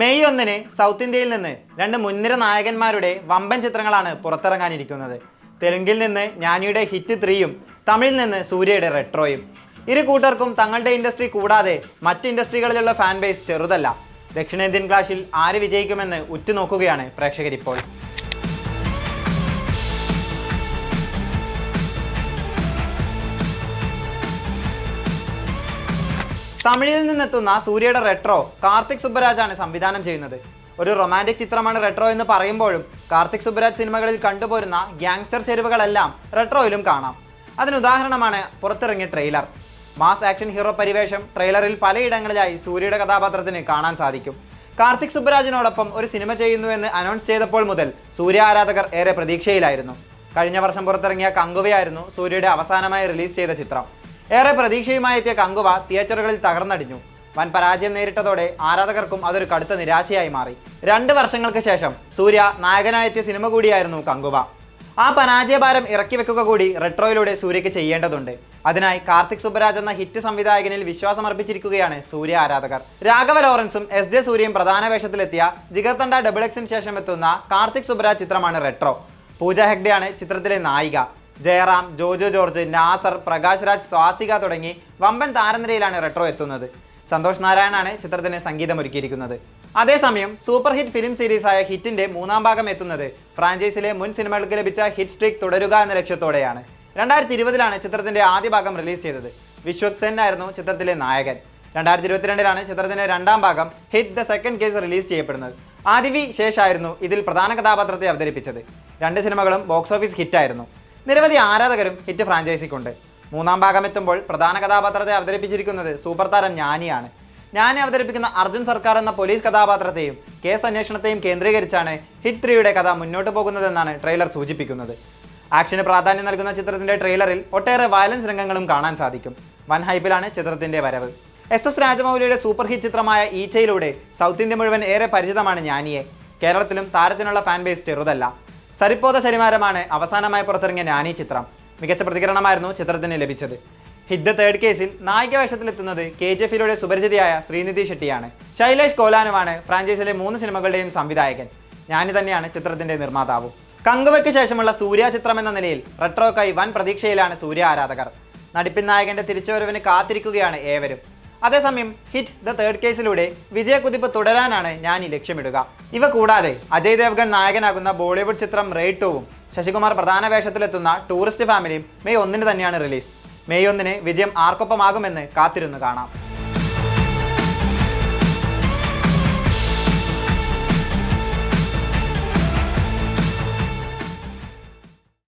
May ഒന്നിന് south ഇന്ത്യയിൽ നിന്ന് രണ്ട് മുൻനിര നായകന്മാരുടെ വമ്പൻ ചിത്രങ്ങളാണ് പുറത്തിറങ്ങാനിരിക്കുന്നത്. തെലുങ്കിൽ നിന്ന് ഞാനിയുടെ ഹിറ്റ് ത്രീയും തമിഴിൽ നിന്ന് സൂര്യയുടെ റെട്രോയും. ഇരു കൂട്ടർക്കും തങ്ങളുടെ ഇൻഡസ്ട്രി കൂടാതെ മറ്റ് ഇൻഡസ്ട്രികളിലുള്ള ഫാൻ ബേസ് ചെറുതല്ല. ദക്ഷിണേന്ത്യൻ ക്ലാഷിൽ ആര് വിജയിക്കുമെന്ന് ഉറ്റുനോക്കുകയാണ് പ്രേക്ഷകരിപ്പോൾ. തമിഴിൽ നിന്നെത്തുന്ന സൂര്യയുടെ റെട്രോ കാർത്തിക് സുബ്ബരാജാണ് സംവിധാനം ചെയ്യുന്നത്. ഒരു റൊമാന്റിക് ചിത്രമാണ് റെട്രോ എന്ന് പറയുമ്പോഴും കാർത്തിക് സുബ്ബരാജ് സിനിമകളിൽ കണ്ടുപോരുന്ന ഗ്യാങ്സ്റ്റർ ചെരുവുകളെല്ലാം റെട്രോയിലും കാണാം. അതിനുദാഹരണമാണ് പുറത്തിറങ്ങിയ ട്രെയിലർ മാസ് ആക്ഷൻ ഹീറോ പരിവേഷം ട്രെയിലറിൽ പലയിടങ്ങളിലായി സൂര്യയുടെ കഥാപാത്രത്തിന് കാണാൻ സാധിക്കും. കാർത്തിക് സുബ്ബരാജിനോടൊപ്പം ഒരു സിനിമ ചെയ്യുന്നുവെന്ന് അനൗൺസ് ചെയ്തപ്പോൾ മുതൽ സൂര്യ ആരാധകർ ഏറെ പ്രതീക്ഷയിലായിരുന്നു. കഴിഞ്ഞ വർഷം പുറത്തിറങ്ങിയ കങ്കുവയായിരുന്നു സൂര്യയുടെ അവസാനമായി റിലീസ് ചെയ്ത ചിത്രം. ഏറെ പ്രതീക്ഷയുമായി എത്തിയ കങ്കുവ തിയേറ്ററുകളിൽ തകർന്നടിഞ്ഞു. വൻ പരാജയം നേരിട്ടതോടെ ആരാധകർക്കും അതൊരു കടുത്ത നിരാശയായി മാറി. രണ്ട് വർഷങ്ങൾക്ക് ശേഷം സൂര്യ നായകനായെത്തിയ സിനിമ കൂടിയായിരുന്നു കങ്കുവ. ആ പരാജയഭാരം ഇറക്കി വെക്കുക കൂടി റെട്രോയിലൂടെ സൂര്യയ്ക്ക് ചെയ്യേണ്ടതുണ്ട്. അതിനായി കാർത്തിക് സുബരാജ് എന്ന ഹിറ്റ് സംവിധായകനിൽ വിശ്വാസം അർപ്പിച്ചിരിക്കുകയാണ് സൂര്യ ആരാധകർ. രാഘവ ലോറൻസും എസ് ജെ സൂര്യയും പ്രധാന വേഷത്തിലെത്തിയ ജിഗർത്തണ്ട ഡബിൾ എക്സിന് ശേഷം എത്തുന്ന കാർത്തിക് സുബരാജ് ചിത്രമാണ് റെട്രോ. പൂജ ഹെഗ്ഡെയാണ് ചിത്രത്തിലെ നായിക. ജയറാം ജോജോ ജോർജ് നാസർ പ്രകാശ് രാജ് സ്വാസിക തുടങ്ങി വമ്പൻ താരനിരയിലാണ് റെട്രോ എത്തുന്നത്. സന്തോഷ് നാരായണാണ് ചിത്രത്തിന് സംഗീതമൊരുക്കിയിരിക്കുന്നത്. അതേസമയം സൂപ്പർ ഹിറ്റ് ഫിലിം സീരീസായ ഹിറ്റിന്റെ മൂന്നാം ഭാഗം എത്തുന്നത് ഫ്രാഞ്ചൈസിലെ മുൻ സിനിമകൾക്ക് ലഭിച്ച ഹിറ്റ് സ്ട്രീക്ക് തുടരുക എന്ന ലക്ഷ്യത്തോടെയാണ്. രണ്ടായിരത്തി ഇരുപതിലാണ് ചിത്രത്തിന്റെ ആദ്യ ഭാഗം റിലീസ് ചെയ്തത്. വിശ്വക് സെൻ ആയിരുന്നു ചിത്രത്തിലെ നായകൻ. രണ്ടായിരത്തി ഇരുപത്തിരണ്ടിലാണ് ചിത്രത്തിന്റെ രണ്ടാം ഭാഗം hit the second case release ചെയ്യപ്പെടുന്നത്. ആദിവി ശേഷായിരുന്നു ഇതിൽ പ്രധാന കഥാപാത്രത്തെ അവതരിപ്പിച്ചത്. രണ്ട് സിനിമകളും ബോക്സ് ഓഫീസ് ഹിറ്റായിരുന്നു. നിരവധി ആരാധകരും ഹിറ്റ് ഫ്രാഞ്ചൈസിക്കുണ്ട്. മൂന്നാം ഭാഗം എത്തുമ്പോൾ പ്രധാന കഥാപാത്രത്തെ അവതരിപ്പിച്ചിരിക്കുന്നത് സൂപ്പർ താരം ജ്ഞാനിയാണ് ജ്ഞാനി അവതരിപ്പിക്കുന്ന അർജുൻ സർക്കാർ എന്ന പോലീസ് കഥാപാത്രത്തെയും കേസ് അന്വേഷണത്തെയും കേന്ദ്രീകരിച്ചാണ് ഹിറ്റ് ത്രീയുടെ കഥ മുന്നോട്ട് പോകുന്നതെന്നാണ് ട്രെയിലർ സൂചിപ്പിക്കുന്നത്. ആക്ഷന് പ്രാധാന്യം നൽകുന്ന ചിത്രത്തിന്റെ ട്രെയിലറിൽ ഒട്ടേറെ വയലൻസ് രംഗങ്ങളും കാണാൻ സാധിക്കും. വൻ ഹൈപ്പിലാണ് ചിത്രത്തിന്റെ വരവ്. എസ് എസ് രാജമൗലിയുടെ സൂപ്പർ ഹിറ്റ് ചിത്രമായ ഈച്ചയിലൂടെ സൗത്ത് ഇന്ത്യ മുഴുവൻ ഏറെ പരിചിതമാണ് ജ്ഞാനിയെ കേരളത്തിലും താരത്തിനുള്ള ഫാൻ ബേസ് ചെറുതല്ല. സരിപ്പോത ശരിമാരമാണ് അവസാനമായി പുറത്തിറങ്ങിയ നാനി ചിത്രം. മികച്ച പ്രതികരണമായിരുന്നു ചിത്രത്തിന് ലഭിച്ചത്. ഹിറ്റ് ദ തേർഡ് കേസിൽ നായിക വേഷത്തിലെത്തുന്നത് കെ ജി എഫിലൂടെ സുപരിചിതയായ ശ്രീനിധി ഷെട്ടിയാണ്. ശൈലേഷ് കോലാനുമാണ് ഫ്രാഞ്ചൈസിലെ മൂന്ന് സിനിമകളുടെയും സംവിധായകൻ. ഞാനി തന്നെയാണ് ചിത്രത്തിന്റെ നിർമ്മാതാവും. കങ്കുവയ്ക്ക് ശേഷമുള്ള സൂര്യ ചിത്രം എന്ന നിലയിൽ റെട്രോക്കായി വൻ പ്രതീക്ഷയിലാണ് സൂര്യ ആരാധകർ. നടിപ്പിൻ നായകന്റെ തിരിച്ചുവരവിന് കാത്തിരിക്കുകയാണ് ഏവരും. അതേസമയം ഹിറ്റ് ദ തേർഡ് കേസിലൂടെ വിജയകുതിപ്പ് തുടരാനാണ് ഞാൻ ഈ ലക്ഷ്യമിടുക. ഇവ കൂടാതെ അജയ് ദേവ്ഗൺ നായകനാകുന്ന ബോളിവുഡ് ചിത്രം റേറ്റോവും ശശികുമാർ പ്രധാന വേഷത്തിലെത്തുന്ന ടൂറിസ്റ്റ് ഫാമിലിയും മെയ് ഒന്നിന് തന്നെയാണ് റിലീസ് മെയ് ഒന്നിന് വിജയം ആർക്കൊപ്പമാകുമെന്ന് കാത്തിരുന്നു കാണാം.